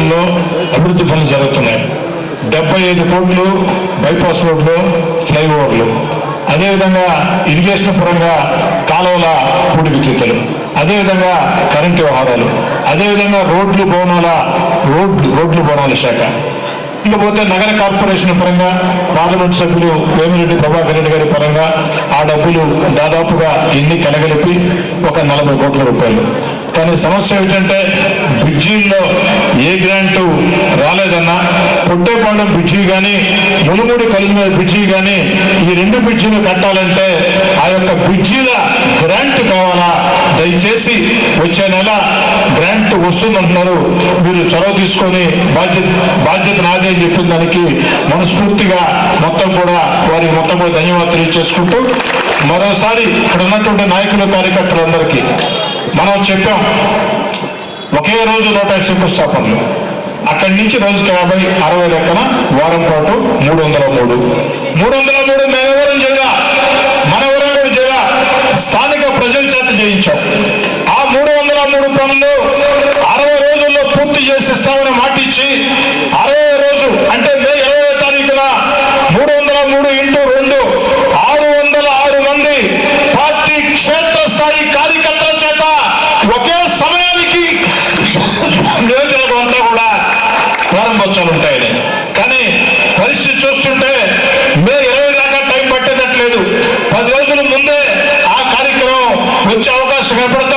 నియోజకవర్గంలో అభివృద్ధి పనులు జరుగుతున్నాయి. డెబ్బై ఐదు కోట్లు బైపాస్ రోడ్లు ఫ్లైఓవర్లు. అదేవిధంగా ఇరిగేషన్ పరంగా కాలువల విద్యుత్తులు. అదేవిధంగా కరెంటు వ్యవహారాలు. అదేవిధంగా రోడ్లు భవనాల రోడ్లు రోడ్లు భవనాల శాఖ. ఇకపోతే నగర కార్పొరేషన్ పరంగా పార్లమెంట్ సభ్యులు వేమిరెడ్డి ప్రభాకర్ రెడ్డి గారి పరంగా ఆ డబ్బులు దాదాపుగా ఎన్ని కలగలిపి ఒక నలభై కోట్ల రూపాయలు. కానీ సమస్య ఏమిటంటే బ్రిడ్జీల్లో ఏ గ్రాంటు రాలేదన్నా పొట్టేపాండం బ్రిడ్జి కానీ మునుముడి కలిసిన బ్రిడ్జి కానీ ఈ రెండు బ్రిడ్జిలు కట్టాలంటే ఆ యొక్క పిచ్చిల గ్రాంట్ కావాలా? దయచేసి వచ్చే నెల గ్రాంట్ వస్తుందంటున్నారు. మీరు చొరవ తీసుకొని బాధ్యత బాధ్యత నాదే అని చెప్పిన దానికి మనస్ఫూర్తిగా మొత్తం కూడా వారికి మొత్తం కూడా ధన్యవాదాలు తెలియజేసుకుంటూ మరోసారి ఇక్కడ ఉన్నటువంటి నాయకులు కార్యకర్తలందరికీ మనం చెప్పాం. ఒకే రోజు నూట శంకుస్థాపనలు. అక్కడి నుంచి రోజుకి యాభై అరవై లెక్కన వారం పాటు మూడు వందల మూడు. మూడు వందల మూడు మేనవరం జిల్లా మనవరం జిల్లా స్థానిక ప్రజల చేత చేయించాం ఆ మూడు వందల మూడు పనులు కనపడదు